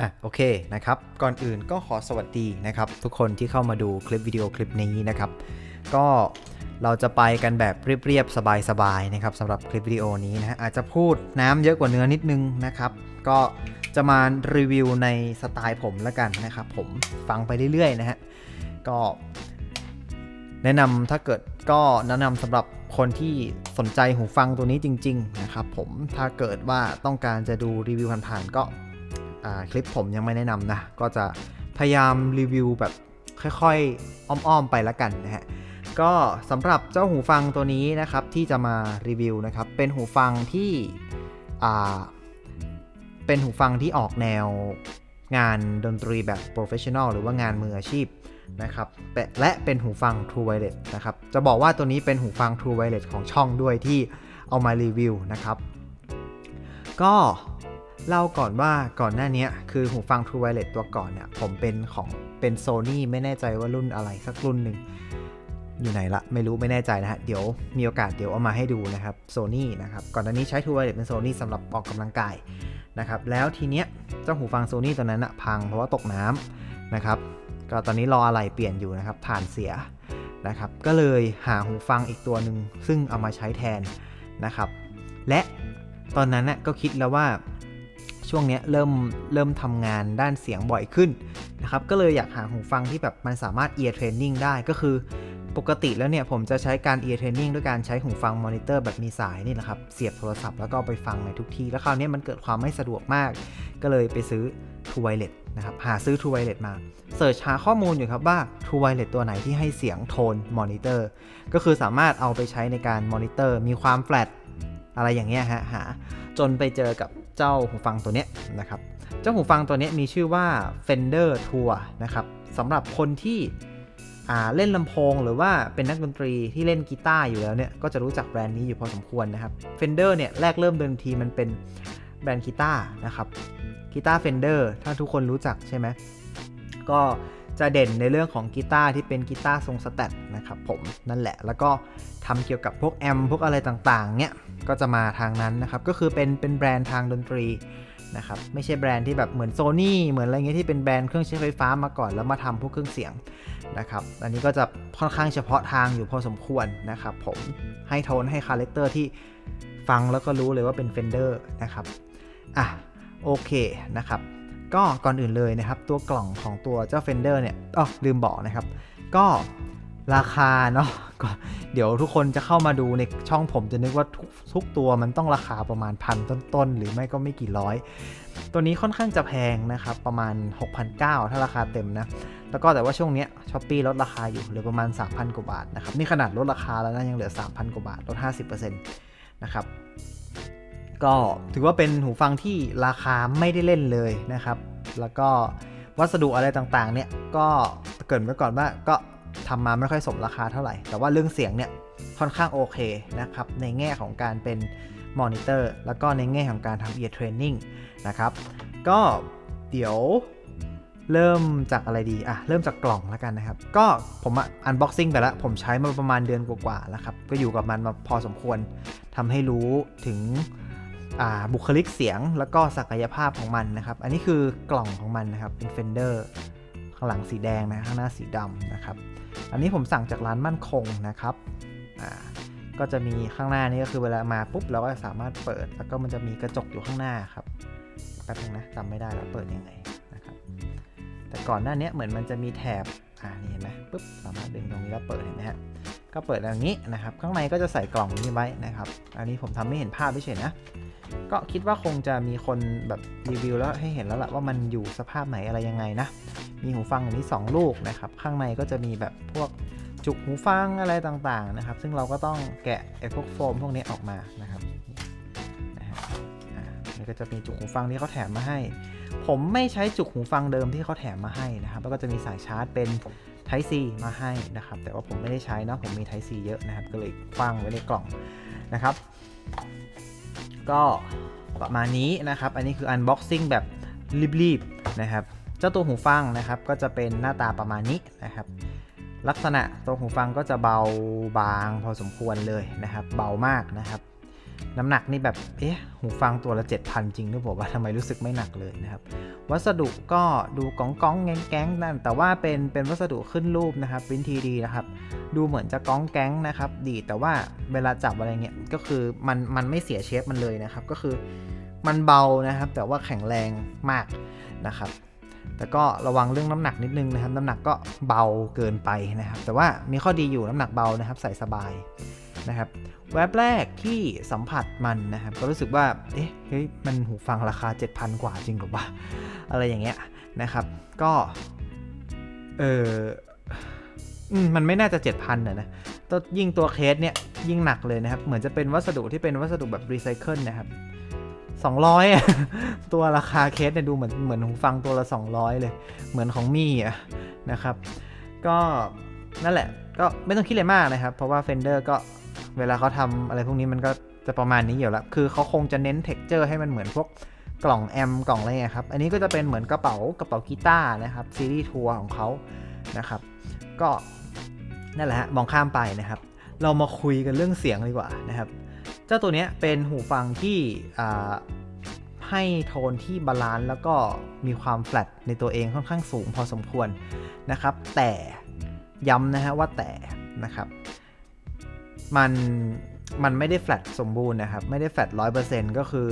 อะโอเคนะครับ ก่อนอื่นก็ขอสวัสดีนะครับ ทุกคนที่เข้ามาดูคลิปวิดีโอคลิปนี้นะครับ ก็เราจะไปกันแบบเรียบๆ สบายๆนะครับสำหรับคลิปวิดีโอนี้นะฮะอาจจะพูดน้ำเยอะกว่าเนื้อนิดนึงนะครับ ก็จะมารีวิวในสไตล์ผมแล้วกันนะครับผมฟังไปเรื่อยๆนะฮะก็แนะนำถ้าเกิดก็แนะนำสำหรับคนที่สนใจหูฟังตัวนี้จริง ๆ นะครับผมถ้าเกิดว่าต้องการจะดูรีวิวผ่านๆก็ คลิปผมยังไม่แนะนำนะ ก็จะพยายามรีวิวแบบค่อยๆ อ้อมๆ ไปละกันนะฮะ ก็สำหรับเจ้าหูฟังตัวนี้นะครับที่จะมารีวิวนะครับ เป็นหูฟังที่เป็นหูฟังที่ออกแนวงานดนตรีแบบโปรเฟชชั่นอลหรือว่างานมืออาชีพนะครับและเป็นหูฟัง True Wireless นะครับ จะบอกว่าตัวนี้เป็นหูฟัง True Wireless ของช่องด้วยที่เอามารีวิวนะครับ ก็ เล่าก่อนว่าก่อนหน้านี้คือหูฟัง True Wireless ตัวก่อนเนี่ย ผมเป็นของเป็น Sony ไม่แน่ใจว่ารุ่นอะไรสักรุ่นหนึ่ง อยู่ไหนละไม่รู้ไม่แน่ใจนะฮะ เดี๋ยวมีโอกาสเดี๋ยวเอามาให้ดูนะครับ Sony นะครับ ก่อนหน้านี้ใช้ True Wireless เป็น Sony สำหรับออกกำลังกายนะครับ แล้วทีเนี้ยเจ้าหูฟัง Sony ตัวนั้นอะพังเพราะว่าตกน้ำนะครับก็ตอนนี้รออะไรเปลี่ยนอยู่นะครับฐานเสียนะครับ ก็เลยหาหูฟังอีกตัวหนึ่งซึ่งเอามาใช้แทนนะครับ และตอนนั้นน่ะก็คิดแล้วว่า ช่วงนี้เริ่มเริ่มทำงานด้านเสียงบ่อยขึ้นนะครับก็เลยอยากหาหูฟังที่แบบมันสามารถ ear training ได้ก็คือปกติแล้วเนี่ยผมจะใช้การ ear training ด้วยการใช้หูฟังมอนิเตอร์แบบมีสายนี่แหละครับ เสียบโทรศัพท์แล้วก็ไปฟังในทุกที่ แล้วคราวนี้มันเกิดความไม่สะดวกมาก ก็เลยไปซื้อ True Wireless นะครับหาซื้อ True Wireless มาเสิร์ชหาข้อมูลอยู่ครับว่า True Wireless ตัวไหนที่ให้เสียงโทนมอนิเตอร์ก็คือสามารถเอาไปใช้ในการมอนิเตอร์มีความแฟลตอะไรอย่างเงี้ยฮะหาจนไปเจอกับ เจ้าหูฟังตัวนี้นะครับ เจ้าหูฟังตัวนี้มีชื่อว่า Fender Tour นะครับสำหรับคนที่เล่นลำโพงหรือว่าเป็นนักดนตรีที่เล่นกีตาร์อยู่แล้วเนี่ยก็จะรู้จักแบรนด์นี้อยู่พอสมควรนะครับ Fender เนี่ยแรกเริ่มเดิมทีมันเป็นแบรนด์กีตาร์นะครับกีตาร์ Fender ถ้าทุกคนรู้จักใช่ไหมก็ จะเด่นในเรื่องของกีตาร์ที่เป็นกีตาร์ทรงสแตทนะครับผมนั่นแหละแล้วก็ทำเกี่ยวกับพวกแอมพวกอะไรต่างๆเนี่ยก็จะมาทางนั้นนะครับก็คือเป็นเป็นแบรนด์ทางดนตรีนะครับไม่ใช่แบรนด์ที่แบบเหมือนโซ n y เหมือนอะไรเงี้ยที่เป็นแบรนด์เครื่องใช้ไฟฟ้ามาก่อนแล้วมาทำพวกเครื่องเสียงนะครับอันนี้ก็จะค่อนข้างเฉพาะทางอยู่พอสมควรนะครับผมให้โทนให้คาแรคเตอร์ที่ฟังแล้วก็รู้เลยว่าเป็น Fender นะครับอะโอเคนะครับ ก็ก่อนอื่นเลยนะครับ ตัวกล่องของตัวเจ้า Fender เนี่ยอ๋อลืมบอกนะครับ ก็ราคาเนาะก็เดี๋ยวทุกคนจะเข้ามาดูในช่องผมจะนึกว่าทุกทุกตัวมันต้องราคาประมาณพันต้นๆ หรือไม่ก็ไม่กี่ร้อย ตัวนี้ค่อนข้างจะแพงนะครับ ประมาณ 6,900 ถ้าราคาเต็มนะ แล้วก็แต่ว่าช่วงนี้ช้อปปีลดราคาอยู่เหลือประมาณ 3,000 กว่าบาทนะครับ นี่ขนาดลดราคาแล้วนะยังเหลือ 3,000 กว่าบาทลด 50%นะครับ ก็ถือว่าเป็นหูฟังที่ราคาไม่ได้เล่นเลยนะครับ แล้วก็วัสดุอะไรต่างๆ เนี่ยก็เกรินไว้ก่อนว่าก็ทำมาไม่ค่อยสมราคาเท่าไหร่ แต่ว่าเรื่องเสียงเนี่ยค่อนข้างโอเคนะครับ ในแง่ของการเป็นมอนิเตอร์แล้วก็ในแง่ของการทำ ear training นะครับ ก็เดี๋ยวเริ่มจากอะไรดี อะ เริ่มจากกล่องแล้วกันนะครับ ก็ผมอะ unboxing ไปแล้ว ผมใช้มาประมาณเดือนกว่าๆแล้วครับ ก็อยู่กับมันมาพอสมควรทำให้รู้ถึง บุคลิกเสียงแล้วก็ศักยภาพของมันนะครับ อันนี้คือกล่องของมันนะครับเป็น Fender ข้างหลังสีแดงนะข้างหน้าสีดำนะครับ อันนี้ผมสั่งจากร้านมั่นคงนะครับก็จะมีข้างหน้านี้ก็คือเวลามาปุ๊บเราก็สามารถเปิด แล้วก็มันจะมีกระจกอยู่ข้างหน้าครับแป๊บนึงนะจำไม่ได้แล้วเปิดยังไงนะครับ แต่ก่อนหน้านี้เหมือนมันจะมีแถบอ่านี่เห็นไหมปุ๊บสามารถดึงตรงนี้แล้วเปิดเห็นไหมฮะ ก็เปิดอย่างนี้นะครับ ข้างในก็จะใส่กล่องนี้ไว้นะครับ อันนี้ผมทำไม่เห็นภาพเฉยนะ ก็คิดว่าคงจะมีคนแบบรีวิวแล้วให้เห็นแล้วแหละว่ามันอยู่สภาพไหนอะไรยังไงนะ มีหูฟังอย่างนี้ 2 ลูกนะครับ ข้างในก็จะมีแบบพวกจุกหูฟังอะไรต่างๆนะครับ ซึ่งเราก็ต้องแกะไอ้พวกโฟมพวกนี้ออกมานะครับนะฮะอ่านี่ก็จะมีจุกหูฟังที่เขาแถมมาให้ ผมไม่ใช้จุกหูฟังเดิมที่เขาแถมมาให้นะครับ แล้วก็จะมีสายชาร์จเป็น Type C มาให้นะครับ แต่ว่าผมไม่ได้ใช้นะผมมี Type C เยอะนะครับ ก็เลยฟังไว้ในกล่องนะครับ ก็ประมาณนี้นะครับ อันนี้คือ unboxing แบบรีบๆนะครับ เจ้าตัวหูฟังนะครับ ก็จะเป็นหน้าตาประมาณนี้นะครับลักษณะตัวหูฟังก็จะเบาบางพอสมควรเลยนะครับ เบามากนะครับ น้ำหนักนี่แบบ เอ๊ะ หูฟังตัวละ 7,000 จริงหรือเปล่าว่าทำไมรู้สึกไม่หนักเลยนะครับ วัสดุก็ดูกองก้องแงงแก๊งนั่น แต่ว่าเป็นเป็นวัสดุขึ้นรูปนะครับปริ้นทีดีนะครับ ดูเหมือนจะก้องแก๊งนะครับ ดีแต่ว่าเวลาจับอะไรเงี้ย ก็คือมันมันไม่เสียเชฟมันเลยนะครับ ก็คือมันเบานะครับ แต่ว่าแข็งแรงมากนะครับ แต่ก็ระวังเรื่องน้ำหนักนิดนึงนะครับ น้ำหนักก็เบาเกินไปนะครับ แต่ว่ามีข้อดีอยู่น้ำหนักเบานะครับ ใส่สบาย นะครับแว็บแรกที่สัมผัสมันนะครับ ก็รู้สึกว่า เอ๊ะ เฮ้ย มันหูฟังราคา 7,000 กว่าจริงหรือวะอะไรอย่างเงี้ยนะครับ ก็ เออมันไม่น่าจะ 7,000นะนะตัวยิ่งตัวเคสเนี่ย ยิ่งหนักเลยนะครับ เหมือนจะเป็นวัสดุที่เป็นวัสดุแบบรีไซเคิลนะครับ200อะตัวราคาเคสเนี่ยดูเหมือนเหมือนหูฟังตัวละ 200 เลย เหมือนของมี่อะนะครับ ก็นั่นแหละ ก็ไม่ต้องคิดอะไรมากนะครับ เพราะว่า Fender ก็ เวลาเขาทำอะไรพวกนี้มันก็จะประมาณนี้อยู่แล้ว คือเขาคงจะเน้นเท็กเจอร์ให้มันเหมือนพวกกล่องแอมกล่องอะไรเงี้ครับ อันนี้ก็จะเป็นเหมือนกระเป๋ากระเป๋ากีตาร์นะครับซีรีส์ทัวร์ของเขานะครับ ก็นั่นแหละฮะมองข้ามไปนะครับ เรามาคุยกันเรื่องเสียงดีกว่านะครับ เจ้าตัวนี้เป็นหูฟังที่ให้โทนที่บาลานซ์แล้วก็มีความแฟลตในตัวเองค่อนข้างสูงพอสมควรนะครับ แต่ย้ำนะฮะว่าแต่นะครับ มันมันไม่ได้แฟลตสมบูรณ์นะครับ ไม่ได้แฟลตร้อยเปอร์เซ็นต์ก็คือ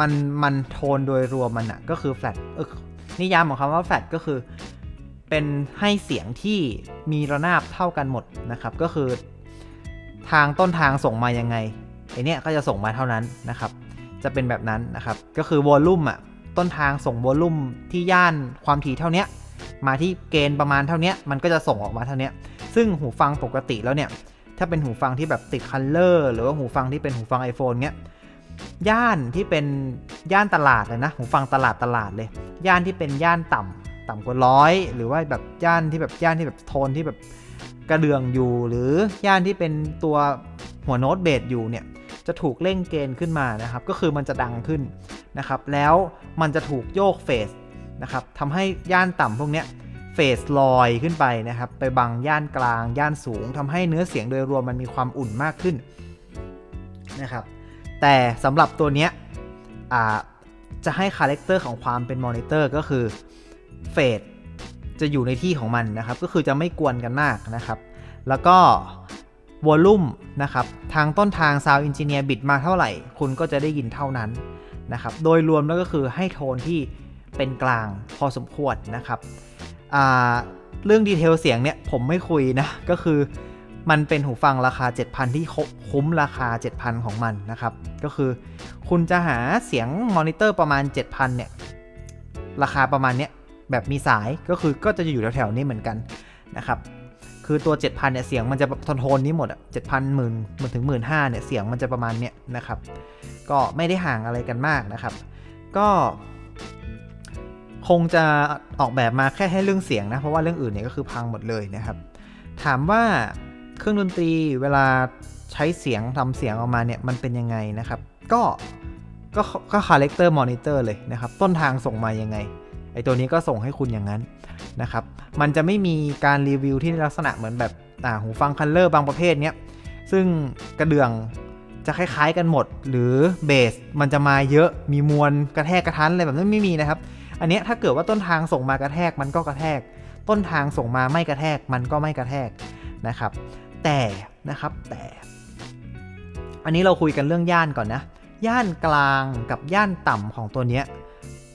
มันมันโทนโดยรวมมันอะก็คือแฟลตนิยามของคำว่าแฟลตก็คือ เป็นให้เสียงที่มีระนาบเท่ากันหมดนะครับ ก็คือ ทางต้นทางส่งมายังไงไอเนี้ยก็จะส่งมาเท่านั้นนะครับ จะเป็นแบบนั้นนะครับ ก็คือวอลลุ่มอะต้นทางส่งวอลลุ่มที่ย่านความถี่เท่านี้มาที่เกณฑ์ประมาณเท่านี้มันก็จะส่งออกมาเท่านี้ซึ่งหูฟังปกติแล้วเนี่ย ถ้าเป็นหูฟังที่แบบติดคัลเลอร์หรือว่าหูฟังที่เป็นหูฟัง iPhone เนี้ยย่านที่เป็นย่านตลาดเลยนะ หูฟังตลาดตลาดเลย ย่านที่เป็นย่านต่ำต่ำกว่าร้อยหรือว่าแบบย่านที่แบบย่านที่แบบโทนที่แบบกระเดื่องอยู่ หรือย่านที่เป็นตัวหัวโน้ตเบสอยู่เนี่ยจะถูกเร่งเกณฑ์ขึ้นมานะครับ ก็คือมันจะดังขึ้นนะครับ แล้วมันจะถูกโยกเฟสนะครับทำให้ย่านต่ำพวกเนี้ย เฟสลอยขึ้นไปนะครับ ไปบังย่านกลางย่านสูงทำให้เนื้อเสียงโดยรวมมันมีความอุ่นมากขึ้นนะครับ แต่สำหรับตัวเนี้ยจะให้คาแรคเตอร์ของความเป็นมอนิเตอร์ก็คือเฟสจะอยู่ในที่ของมันนะครับ ก็คือจะไม่กวนกันมากนะครับ แล้วก็วอลลุ่มนะครับ ทางต้นทาง Sound Engineer บิดมาเท่าไหร่ คุณก็จะได้ยินเท่านั้นนะครับ โดยรวมแล้วก็คือให้โทนที่เป็นกลางพอสมควรนะครับ เรื่องดีเทลเสียงเนี่ยผมไม่คุยนะ ก็คือมันเป็นหูฟังราคา 7,000 ที่คุ้มราคา 7,000 ของมันนะครับ ก็คือคุณจะหาเสียงมอนิเตอร์ประมาณ 7,000 เนี่ย ราคาประมาณเนี้ยแบบมีสายก็คือก็จะอยู่แถวๆนี้เหมือนกันนะครับ คือตัว 7,000 เนี่ยเสียงมันจะโทนโทนนี้หมดอะ7,000หมื่นหมื่นถึงหมื่นห้าเนี่ยเสียงมันจะประมาณเนี้ยนะครับ ก็ไม่ได้ห่างอะไรกันมากนะครับ ก็ คงจะออกแบบมาแค่ให้เรื่องเสียงนะ เพราะว่าเรื่องอื่นเนี่ยก็คือพังหมดเลยนะครับ ถามว่าเครื่องดนตรีเวลาใช้เสียงทำเสียงออกมาเนี่ยมันเป็นยังไงนะครับ ก็ก็ก็คาแรคเตอร์มอนิเตอร์เลยนะครับ ต้นทางส่งมายังไงไอตัวนี้ก็ส่งให้คุณอย่างนั้นนะครับ มันจะไม่มีการรีวิวที่ลักษณะเหมือนแบบอ่าหูฟังคัลเลอร์บางประเภทเนี้ยซึ่งกระเดื่องจะคล้ายๆกันหมด หรือเบสมันจะมาเยอะมีมวลกระแทกกระทันอะไรแบบนั้นไม่มีนะครับ อันนี้ถ้าเกิดว่าต้นทางส่งมากระแทกมันก็กระแทก ต้นทางส่งมาไม่กระแทกมันก็ไม่กระแทกนะครับ แต่นะครับแต่ อันนี้เราคุยกันเรื่องย่านก่อนนะ ย่านกลางกับย่านต่ำของตัวเนี้ย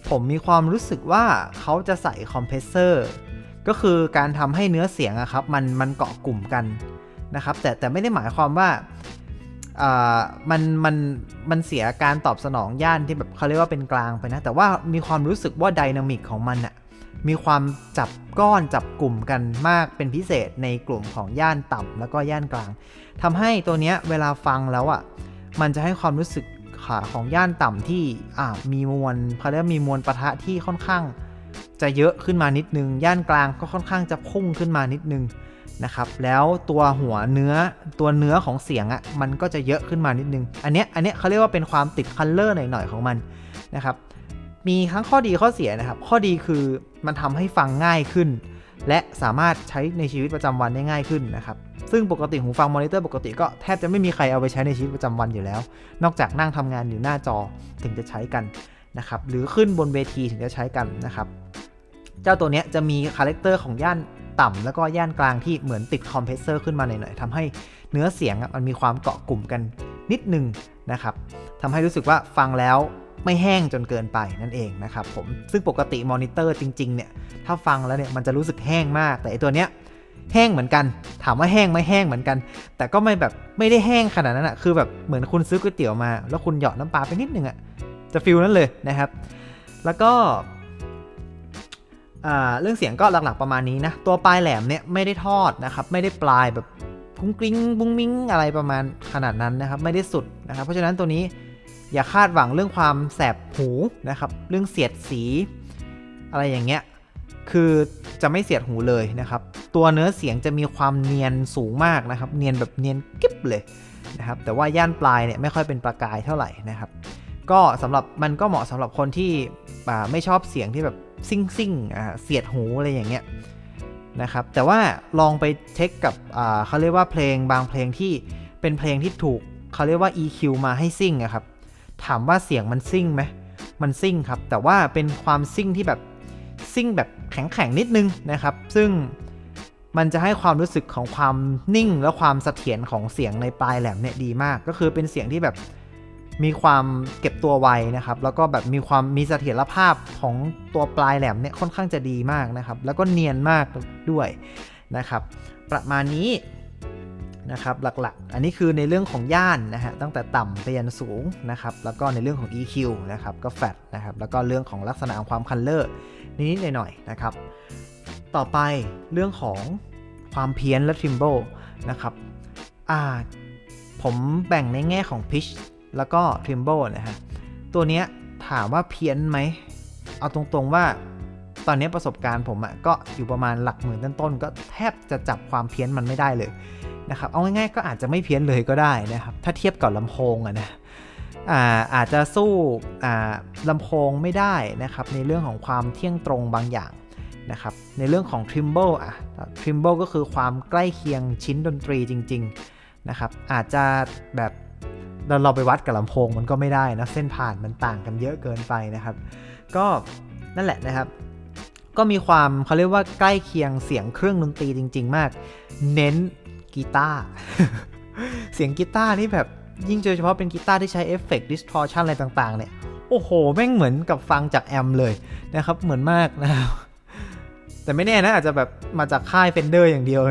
ผมมีความรู้สึกว่าเขาจะใส่คอมเพรสเซอร์ก็คือการทำให้เนื้อเสียงอะครับมันมันเกาะกลุ่มกันนะครับ แต่แต่ไม่ได้หมายความว่า มันมันมันเสียการตอบสนองย่านที่แบบเขาเรียกว่าเป็นกลางไปนะ แต่ว่ามีความรู้สึกว่าไดนามิกของมันอะมีความจับก้อนจับกลุ่มกันมากเป็นพิเศษในกลุ่มของย่านต่ำแล้วก็ย่านกลางทำให้ตัวเนี้ยเวลาฟังแล้วอะมันจะให้ความรู้สึกขาของย่านต่ำที่อ่ามีมวลเขาเรียกมีมวลปะทะที่ค่อนข้าง จะเยอะขึ้นมานิดนึง ย่านกลางก็ค่อนข้างจะพุ่งขึ้นมานิดนึงนะครับแล้วตัวหัวเนื้อตัวเนื้อของเสียงอะ่ะมันก็จะเยอะขึ้นมานิดนึง อันเนี้ยอันเนี้ยเขาเรียกว่าเป็นความติดคัลเลอร์หน่อยๆของมันนะครับมีทั้งข้อดีข้อเสียนะครับ ข้อดีคือมันทำให้ฟังง่ายขึ้น และสามารถใช้ในชีวิตประจำวันได้ง่ายขึ้นนะครับซึ่งปกติหูฟังมอนิเตอร์ปกติก็แทบจะไม่มีใครเอาไปใช้ในชีวิตประจำวันอยู่แล้ว นอกจากนั่งทำงานอยู่หน้าจอถึงจะใช้กัน นะครับหรือขึ้นบนเวทีถึงจะใช้กันนะครับเจ้าตัวนี้จะมีคาแรคเตอร์ของย่านต่ำแล้วก็ย่านกลางที่เหมือนติดคอมเพรสเซอร์ขึ้นมาหน่อยๆทำให้เนื้อเสียงมันมีความเกาะกลุ่มกันนิดนึงนะครับทำให้รู้สึกว่าฟังแล้วไม่แห้งจนเกินไปนั่นเองนะครับผมซึ่งปกติมอนิเตอร์จริงๆเนี่ยถ้าฟังแล้วเนี่ยมันจะรู้สึกแห้งมาก แต่ไอตัวเนี้ยแห้งเหมือนกัน ถามว่าแห้งไหมแห้งเหมือนกัน แต่ก็ไม่แบบไม่ได้แห้งขนาดนั้นอะคือแบบเหมือนคุณซื้อก๋วยเตี๋ยวมา แล้วคุณหยาะน้ำปลาไปนิดนึงอะ จะฟิลนั้นเลยนะครับ แล้วก็เรื่องเสียงก็หลักๆประมาณนี้นะ ตัวปลายแหลมเนี่ยไม่ได้ทอดนะครับ ไม่ได้ปลายแบบพุ้งกริ้งบุ้งมิ้งอะไรประมาณขนาดนั้นนะครับ ไม่ได้สุดนะครับ เพราะฉะนั้นตัวนี้อย่าคาดหวังเรื่องความแสบหูนะครับ เรื่องเสียดสีอะไรอย่างเงี้ย คือจะไม่เสียดหูเลยนะครับ ตัวเนื้อเสียงจะมีความเนียนสูงมากนะครับ เนียนแบบเนียนกิ๊บเลยนะครับ แต่ว่าย่านปลายเนี่ยไม่ค่อยเป็นประกายเท่าไหร่นะครับ ก็สำหรับมันก็เหมาะสำหรับคนที่ไม่ชอบเสียงที่แบบซิ่งซิ่งเสียดหูอะไรอย่างเงี้ยนะครับ แต่ว่าลองไปเช็คกับเขาเรียกว่าเพลงบางเพลงที่เป็นเพลงที่ถูกเขาเรียกว่า EQ มาให้ซิ่งอะครับ ถามว่าเสียงมันซิ่งไหมมันซิ่งครับ แต่ว่าเป็นความซิ่งที่แบบซิ่งแบบแข็งๆนิดนึงนะครับ ซึ่งมันจะให้ความรู้สึกของความนิ่งและความเสถียรของเสียงในปลายแหลมเนี่ยดีมาก ก็คือเป็นเสียงที่แบบ มีความเก็บตัวไวนะครับ แล้วก็แบบมีความมีเสถียรภาพของตัวปลายแหลมเนี่ยค่อนข้างจะดีมากนะครับ แล้วก็เนียนมากด้วยนะครับ ประมาณนี้นะครับหลักๆ อันนี้คือในเรื่องของย่านนะฮะตั้งแต่ต่ำไปยันสูงนะครับแล้วก็ในเรื่องของ EQ นะครับก็แฟตนะครับแล้วก็เรื่องของลักษณะของความคันเลอร์นิดๆหน่อยๆนะครับต่อไปเรื่องของความเพี้ยนและทริมเบิลนะครับอ่าผมแบ่งในแง่ของ pitch แล้วก็ Trimble นะฮะ ตัวเนี้ยถามว่าเพี้ยนไหม เอาตรงๆว่าตอนนี้ประสบการณ์ผมอะก็อยู่ประมาณหลักหมื่นต้นๆก็แทบจะจับความเพี้ยนมันไม่ได้เลยนะครับ เอาง่ายๆก็อาจจะไม่เพี้ยนเลยก็ได้นะครับ ถ้าเทียบกับลำโพงอะนะอ่าอาจจะสู้อ่าลำโพงไม่ได้นะครับในเรื่องของความเที่ยงตรงบางอย่างนะครับในเรื่องของ Trimble อะ Trimble ก็คือความใกล้เคียงชิ้นดนตรีจริง ๆ นะครับ อาจจะแบบ เราเราไปวัดกับลำโพงมันก็ไม่ได้นะเส้นผ่านมันต่างกันเยอะเกินไปนะครับ ก็นั่นแหละนะครับ ก็มีความเขาเรียกว่าใกล้เคียงเสียงเครื่องดนตรีจริง ๆ มาก เน้นกีตาร์เสียงกีตาร์นี่แบบยิ่งโดยเฉพาะเป็นกีตาร์ที่ใช้เอฟเฟกต์ดิสทอร์ชันอะไรต่างๆเนี่ยโอ้โห แม่งเหมือนกับฟังจากแอมเลยนะครับ เหมือนมากนะครับแต่ไม่แน่นะอาจจะแบบมาจากค่ายเฟนเดอร์อย่างเดียว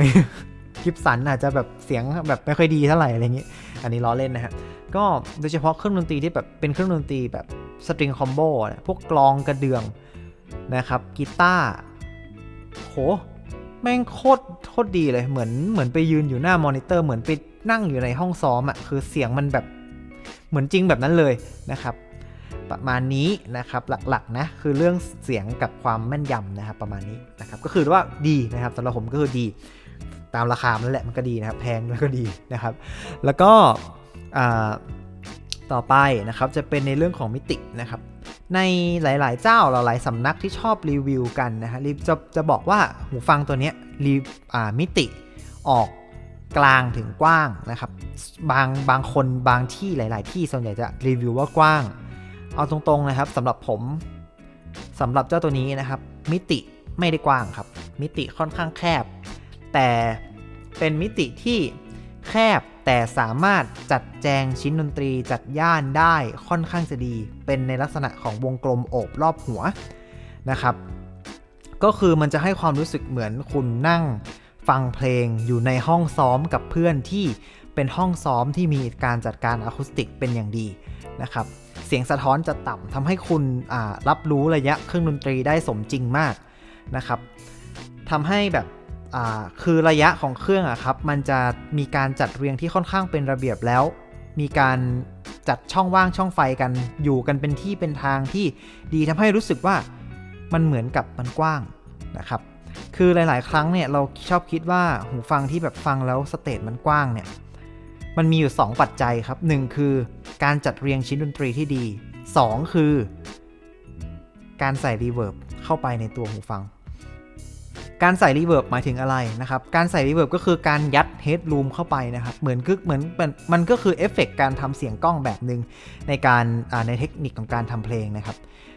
กิฟสันอาจจะแบบเสียงแบบไม่ค่อยดีเท่าไหร่อะไรอย่างนี้ อันนี้ล้อเล่นนะฮะ ก็โดยเฉพาะเครื่องดนตรีที่แบบเป็นเครื่องดนตรีแบบสตริงคอมโบพวกกลองกระเดื่องนะครับกีตาร์โหแม่งโคตรโคตรดีเลยเหมือนเหมือนไปยืนอยู่หน้ามอนิเตอร์เหมือนไปนั่งอยู่ในห้องซ้อมอะ่ะคือเสียงมันแบบเหมือนจริงแบบนั้นเลยนะครับประมาณนี้นะครับหลักๆนะคือเรื่องเสียงกับความแม่นยำนะครับประมาณนี้นะครับก็คือว่าดีนะครับสำหรับผมก็คือดี ตามราคามันแหละมันก็ดีนะครับแพงมันก็ดีนะครับ แล้วก็ ต่อไปนะครับจะเป็นในเรื่องของมิตินะครับในหลาย ๆ เจ้าหลายๆสำนักที่ชอบรีวิวกันนะฮะจะจะบอกว่าหูฟังตัวนี้รีมิติออกกลางถึงกว้างนะครับ บางบางคนบางที่หลาย ๆ ที่ส่วนใหญ่จะรีวิวว่ากว้าง เอาตรง ๆ นะครับสำหรับผมสำหรับเจ้าตัวนี้นะครับ มิติไม่ได้กว้างครับ มิติค่อนข้างแคบ แต่เป็นมิติที่แคบ แต่สามารถจัดแจงชิ้นดนตรีจัดย่านได้ค่อนข้างจะดี เป็นในลักษณะของวงกลมโอบรอบหัวนะครับ ก็คือมันจะให้ความรู้สึกเหมือนคุณนั่งฟังเพลงอยู่ในห้องซ้อมกับเพื่อนที่เป็นห้องซ้อมที่มีการจัดการอะคูสติกเป็นอย่างดีนะครับ เสียงสะท้อนจะต่ำทำให้คุณรับรู้ระยะเครื่องดนตรีได้สมจริงมากนะครับทำให้แบบ คือระยะของเครื่องอะครับ มันจะมีการจัดเรียงที่ค่อนข้างเป็นระเบียบแล้ว มีการจัดช่องว่างช่องไฟกันอยู่กันเป็นที่เป็นทางที่ดีทำให้รู้สึกว่ามันเหมือนกับมันกว้างนะครับ คือหลาย ๆ ครั้งเนี่ยเราชอบคิดว่าหูฟังที่แบบฟังแล้วสเตจมันกว้างเนี่ย มันมีอยู่ 2 ปัจจัยครับ 1 คือการจัดเรียงชิ้นดนตรีที่ดี 2 คือ การใส่รีเวิร์บเข้าไปในตัวหูฟัง การใส่รีเวิร์บหมายถึงอะไรนะครับ การใส่รีเวิร์บก็คือการยัดเฮดรูมเข้าไปนะครับ เหมือนคือเหมือนมันก็คือเอฟเฟกต์การทำเสียงกล้องแบบหนึ่งในการในเทคนิคของการทำเพลงนะครับ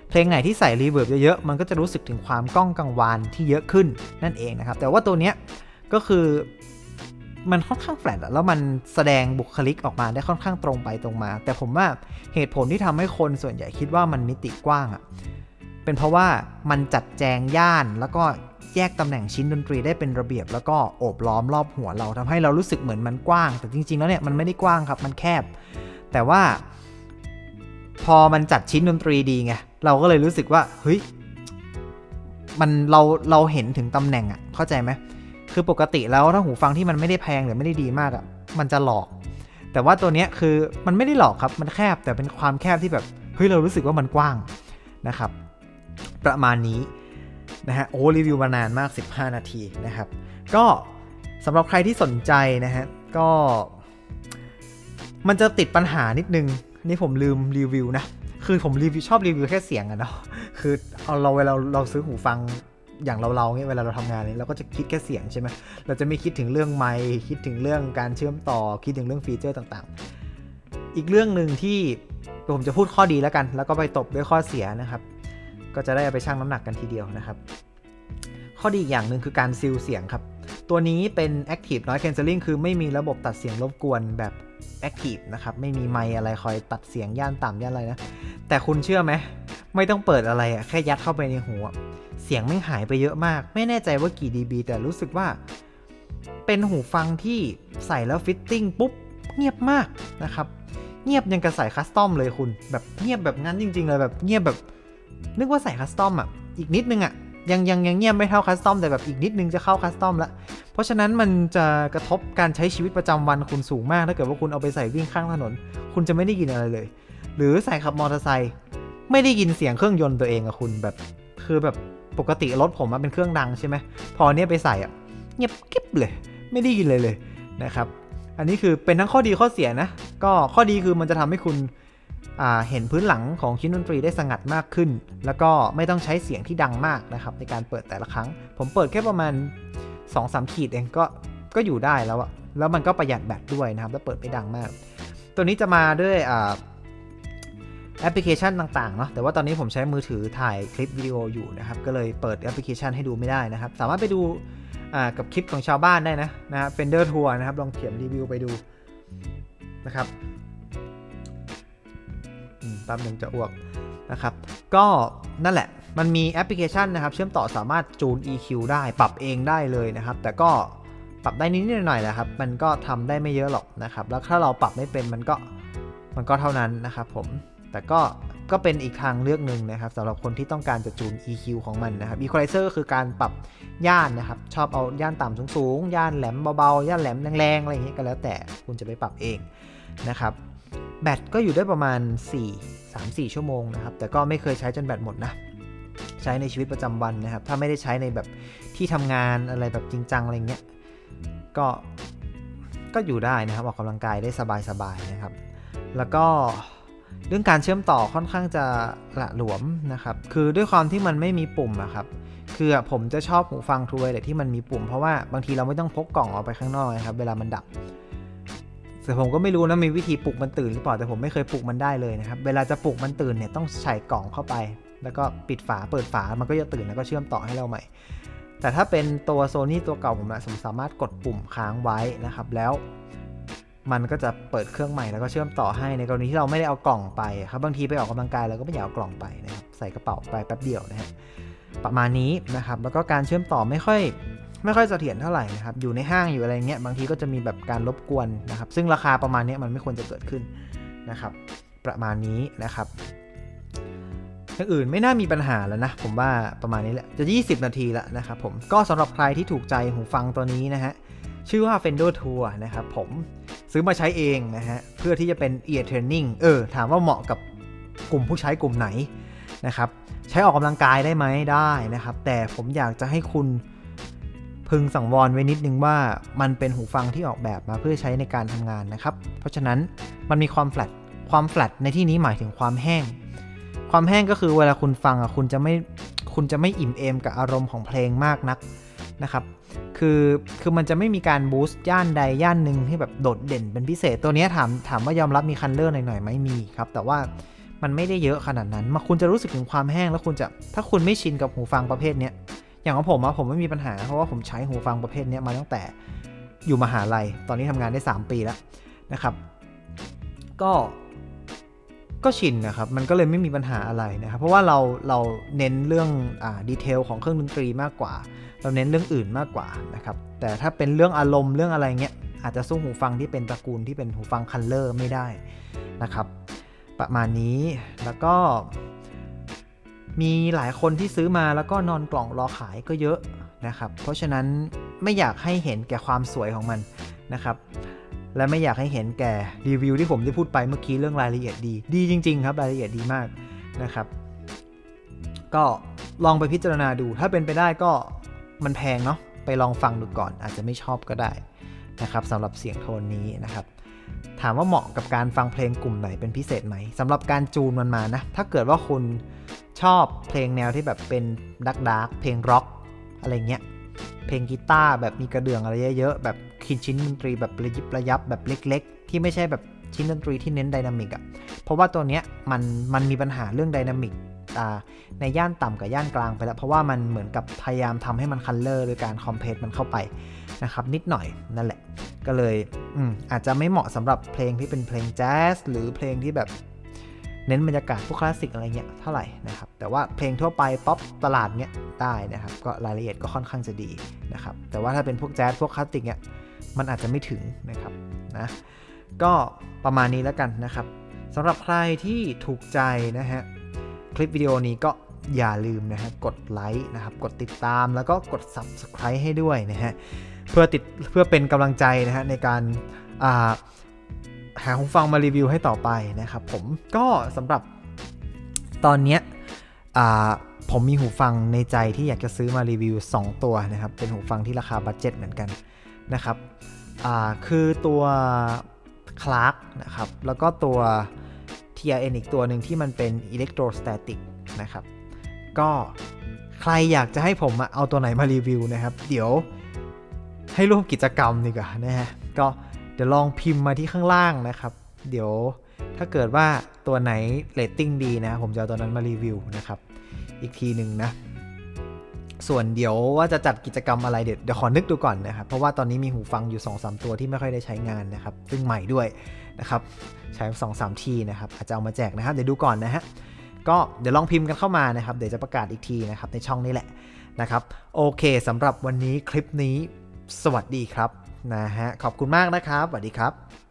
เพลงไหนที่ใส่รีเวิร์บเยอะๆ มันก็จะรู้สึกถึงความกล้องกังวานที่เยอะขึ้นนั่นเองนะครับ แต่ว่าตัวเนี้ยก็คือมันค่อนข้างแฟลตแล้วมันแสดงบุคลิกออกมาได้ค่อนข้างตรงไปตรงมา แต่ผมว่าเหตุผลที่ทำให้คนส่วนใหญ่คิดว่ามันมิติกว้างอะเป็นเพราะว่ามันจัดแจงย่านแล้วก็ แยกตำแหน่งชิ้นดนตรีได้เป็นระเบียบแล้วก็โอบล้อมรอบหัวเราทำให้เรารู้สึกเหมือนมันกว้าง แต่จริงๆแล้วเนี่ยมันไม่ได้กว้างครับมันแคบ แต่ว่า พอมันจัดชิ้นดนตรีดีไงเราก็เลยรู้สึกว่าเฮ้ยมันเราเราเห็นถึงตำแหน่งอะเข้าใจไหมคือปกติแล้วถ้าหูฟังที่มันไม่ได้แพงหรือไม่ได้ดีมากอะมันจะหลอก แต่ว่าตัวเนี้ยคือมันไม่ได้หลอกครับมันแคบแต่เป็นความแคบที่แบบเฮ้ยเรารู้สึกว่ามันกว้างนะครับ ประมาณนี้ นะฮะโอ้รีวิวมานานมาก 15 นาทีนะครับ ก็สำหรับใครที่สนใจนะฮะก็ มันจะติดปัญหานิดนึง นี่ผมลืมรีวิวนะ คือผมรีวิวชอบรีวิวแค่เสียงอะเนาะคือเอาเราเวลาเราซื้อหูฟังอย่างเราเราเนี่ยเวลาเราทำงานเนี่ยเราก็จะคิดแค่เสียงใช่ไหมเราจะไม่คิดถึงเรื่องไมค์คิดถึงเรื่องการเชื่อมต่อคิดถึงเรื่องฟีเจอร์ต่างๆ อีกเรื่องหนึ่งที่ผมจะพูดข้อดีแล้วกัน แล้วก็ไปตบด้วยข้อเสียนะครับ ก็จะได้เอาไปชั่งน้ำหนักกันทีเดียวนะครับ ข้อดีอีกอย่างหนึ่งคือการซิลเสียงครับ ตัวนี้เป็น Active Noise Cancelling คือไม่มีระบบตัดเสียงรบกวนแบบ Active นะครับ ไม่มีไมค์อะไรคอยตัดเสียงย่านต่ำย่านอะไรนะ แต่คุณเชื่อไหม ไม่ต้องเปิดอะไรอะแค่ยัดเข้าไปในหูเสียงไม่หายไปเยอะมาก ไม่แน่ใจว่ากี่ dB แต่รู้สึกว่า เป็นหูฟังที่ใส่แล้วฟิตติ้งปุ๊บเงียบมากนะครับ เงียบยังกระใส่คัสตอมเลยคุณ แบบเงียบแบบงั้นจริง ๆ เลยแบบเงียบแบบ นึกว่าใส่คัสตอมอะ อีกนิดนึงอะ ยังยังยังเงียบไม่เท่าคัสตอมแต่แบบอีกนิดนึงจะเข้าคัสตอมละเพราะฉะนั้นมันจะกระทบการใช้ชีวิตประจำวันคุณสูงมาก ถ้าเกิดว่าคุณเอาไปใส่วิ่งข้างถนน คุณจะไม่ได้ยินอะไรเลย หรือใส่ขับมอเตอร์ไซค์ไม่ได้ยินเสียงเครื่องยนต์ตัวเองอะคุณแบบ คือแบบปกติรถผมมันเป็นเครื่องดังใช่ไหมพอเนี้ยไปใส่อะเงียบกิ๊บเลย ไม่ได้ยินเลยเลยนะครับ อันนี้คือเป็นทั้งข้อดีข้อเสียนะ ก็ข้อดีคือมันจะทำให้คุณ เห็นพื้นหลังของชิ้นดนตรีได้สงัดมากขึ้น แล้วก็ไม่ต้องใช้เสียงที่ดังมากนะครับในการเปิดแต่ละครั้ง ผมเปิดแค่ประมาณ 2-3 ขีดเองก็ก็อยู่ได้แล้วอะแล้วมันก็ประหยัดแบตด้วยนะครับ แล้วเปิดไม่ดังมาก ตัวนี้จะมาด้วยแอปพลิเคชันต่างๆ เนาะ แต่ว่าตอนนี้ผมใช้มือถือถ่ายคลิปวิดีโออยู่นะครับ ก็เลยเปิดแอปพลิเคชันให้ดูไม่ได้นะครับ สามารถไปดูกับคลิปของชาวบ้านได้นะนะ Fender Tour นะครับ ลองเขียนรีวิวไปดูนะครับ แป๊บหนึงจะอ้วกนะครับ ก็นั่นแหละมันมีแอปพลิเคชันนะครับ เชื่อมต่อสามารถจูน EQ ได้ปรับเองได้เลยนะครับ แต่ก็ปรับได้นิดหน่อยแหละครับ มันก็ทำได้ไม่เยอะหรอกนะครับ แล้วถ้าเราปรับไม่เป็นมันก็มันก็เท่านั้นนะครับผมแต่ก็ก็เป็นอีกทางเลือกหนึ่งนะครับสำหรับคนที่ต้องการจะจูน EQ ของมันนะครับ Equalizer ก็คือการปรับย่านนะครับ ชอบเอาย่านต่ำสูงๆ ย่านแหลมเบาๆ ย่านแหลมแรงๆ อะไรอย่างนี้ก็แล้วแต่คุณจะไปปรับเองนะครับ แบตก็อยู่ได้ประมาณ 4 3-4 ชั่วโมงนะครับ แต่ก็ไม่เคยใช้จนแบตหมดนะ ใช้ในชีวิตประจำวันนะครับ ถ้าไม่ได้ใช้ในแบบที่ทำงานอะไรแบบจริงจังอะไรเงี้ย ก็ก็อยู่ได้นะครับ ออกกำลังกายได้สบายๆนะครับ แล้วก็เรื่องการเชื่อมต่อค่อนข้างจะละหลวมนะครับ คือด้วยความที่มันไม่มีปุ่มอะครับ คือผมจะชอบหูฟัง True Wireless ที่มันมีปุ่มเพราะว่าบางทีเราไม่ต้องพกกล่องออกไปข้างนอกนะครับ เวลามันดับ แต่ผมก็ไม่รู้นะมีวิธีปลุกมันตื่นหรือเปล่าแต่ผมไม่เคยปลุกมันได้เลยนะครับเวลาจะปลุกมันตื่นเนี่ยต้องใส่กล่องเข้าไป แล้วก็ปิดฝาเปิดฝามันก็จะตื่นแล้วก็เชื่อมต่อให้เราใหม่ แต่ถ้าเป็นตัวโซนี่ตัวเก่าผมอะผมสามารถกดปุ่มค้างไว้นะครับแล้วมันก็จะเปิดเครื่องใหม่แล้วก็เชื่อมต่อให้ในกรณีที่เราไม่ได้เอากล่องไปครับบางทีไปออกกำลังกายเราก็ไม่อยากเอากล่องไปนะครับใส่กระเป๋าไปแป๊บเดียวนะฮะประมาณนี้นะครับแล้วก็การเชื่อมต่อไม่ค่อย ไม่ค่อยเสถียรเท่าไหร่นะครับ อยู่ในห้างอยู่อะไรเงี้ย บางทีก็จะมีแบบการรบกวนนะครับ ซึ่งราคาประมาณนี้มันไม่ควรจะเกิดขึ้นนะครับ ประมาณนี้นะครับอย่างอื่นไม่น่ามีปัญหาแล้วนะ ผมว่าประมาณนี้แหละ จะ 20 นาทีแล้วนะครับผม ก็สำหรับใครที่ถูกใจหูฟังตัวนี้นะฮะ ชื่อว่า Fender Tour นะครับผมซื้อมาใช้เองนะฮะ เพื่อที่จะเป็น ear training เออ ถามว่าเหมาะกับกลุ่มผู้ใช้กลุ่มไหนนะครับ ใช้ออกกำลังกายได้ไหมได้นะครับ แต่ผมอยากจะให้คุณ พึงสังวรไว้นิดนึงว่ามันเป็นหูฟังที่ออกแบบมาเพื่อใช้ในการทำงานนะครับ เพราะฉะนั้นมันมีความแฟลตความแฟลตในที่นี้หมายถึงความแห้ง ความแห้งก็คือเวลาคุณฟังอะคุณจะไม่คุณจะไม่อิ่มเอมกับอารมณ์ของเพลงมากนักนะครับ คือคือมันจะไม่มีการบูสต์ย่านใดย่านหนึ่งที่แบบโดดเด่นเป็นพิเศษตัวนี้ถามถามว่ายอมรับมีคันเลอร์หน่อยๆไหมมีครับ แต่ว่ามันไม่ได้เยอะขนาดนั้นมาคุณจะรู้สึกถึงความแห้งแล้วคุณจะถ้าคุณไม่ชินกับหูฟังประเภทเนี้ย อย่างของผมอะผมไม่มีปัญหา เพราะว่าผมใช้หูฟังประเภทนี้มาตั้งแต่อยู่มหาลัย ตอนนี้ทำงานได้ 3 ปีแล้วนะครับ ก็ก็ชินนะครับ มันก็เลยไม่มีปัญหาอะไรนะครับ เพราะว่าเราเราเน้นเรื่องอ่าดีเทลของเครื่องดนตรีมากกว่า เราเน้นเรื่องอื่นมากกว่านะครับ แต่ถ้าเป็นเรื่องอารมณ์เรื่องอะไรเงี้ย อาจจะสู้หูฟังที่เป็นตระกูลที่เป็นหูฟังคัลเลอร์ไม่ได้นะครับ ประมาณนี้ แล้วก็ มีหลายคนที่ซื้อมาแล้วก็นอนกล่องรอขายก็เยอะนะครับ เพราะฉะนั้นไม่อยากให้เห็นแก่ความสวยของมันนะครับ และไม่อยากให้เห็นแก่รีวิวที่ผมได้พูดไปเมื่อกี้เรื่องรายละเอียดดี ดีจริง ๆ ครับรายละเอียดดีมากนะครับ ก็ลองไปพิจารณาดู ถ้าเป็นไปได้ก็มันแพงเนาะไปลองฟังดูก่อน อาจจะไม่ชอบก็ได้นะครับสำหรับเสียงโทนนี้นะครับถามว่าเหมาะกับการฟังเพลงกลุ่มไหนเป็นพิเศษไหมสำหรับการจูนมันมานะถ้าเกิดว่าคุณ ชอบเพลงแนวที่แบบเป็นดักดักเพลงร็อกอะไรเงี้ย เพลงกีตาร์แบบมีกระเดื่องอะไรเยอะๆ แบบคินชิ้นดนตรีแบบระยิบระยับแบบเล็ก ๆ ที่ไม่ใช่แบบชิ้นดนตรีที่เน้นไดนามิกอะ่ะ เพราะว่าตัวเนี้ยมันมันมีปัญหาเรื่องไดนามิกในย่านต่ำกับย่านกลางไปแล้ว เพราะว่ามันเหมือนกับพยายามทำให้มันคัลเลอร์โดยการคอมเพรสมันเข้าไปนะครับนิดหน่อยนั่นแหละ ก็เลยอือาจจะไม่เหมาะสำหรับเพลงที่เป็นเพลงแจ๊สหรือเพลงที่แบบ เน้นบรรยากาศพวกคลาสสิกอะไรเงี้ยเท่าไหร่นะครับแต่ว่าเพลงทั่วไปป๊อปตลาดเนี้ยได้นะครับก็รายละเอียดก็ค่อนข้างจะดีนะครับแต่ว่าถ้าเป็นพวกแจ๊สพวกคลาสสิกเนี้ยมันอาจจะไม่ถึงนะครับนะก็ประมาณนี้แล้วกันนะครับสำหรับใครที่ถูกใจนะฮะคลิปวิดีโอนี้ก็อย่าลืมนะฮะกดไลค์นะครับกดติดตามแล้วก็กด Subscribe ให้ด้วยนะฮะเพื่อติดเพื่อเป็นกำลังใจนะฮะในการอ่า หาหูฟังมารีวิวให้ต่อไปนะครับผมก็สำหรับตอนเนี้ยผมมีหูฟังในใจที่อยากจะซื้อมารีวิว 2 ตัวนะครับ เป็นหูฟังที่ราคาบัตเจ็ตเหมือนกันนะครับคือตัว Clark นะครับ แล้วก็ตัว TRN อีกตัวหนึ่งที่มันเป็น Electrostatic นะครับ ก็ใครอยากจะให้ผมเอาตัวไหนมารีวิวนะครับ เดี๋ยวให้ร่วมกิจกรรมดีกว่านะฮะ ก็ เดี๋ยวลองพิมพ์มาที่ข้างล่างนะครับ เดี๋ยวถ้าเกิดว่าตัวไหนเรตติ้งดีนะ ผมจะเอาตัวนั้นมารีวิวนะครับ อีกทีหนึ่งนะ ส่วนเดี๋ยวว่าจะจัดกิจกรรมอะไรเดี๋ยวเดี๋ยวขอนึกดูก่อนนะครับ เพราะว่าตอนนี้มีหูฟังอยู่ 2-3 ตัวที่ไม่ค่อยได้ใช้งานนะครับ ซึ่งใหม่ด้วยนะครับ ใช้ 2-3 ทีนะครับ อาจจะเอามาแจกนะครับ เดี๋ยวดูก่อนนะฮะ ก็เดี๋ยวลองพิมพ์กันเข้ามานะครับ เดี๋ยวจะประกาศอีกทีนะครับในช่องนี้แหละนะครับ โอเคสำหรับวันนี้คลิปนี้ สวัสดีครับ นะฮะขอบคุณมากนะครับสวัสดีครับ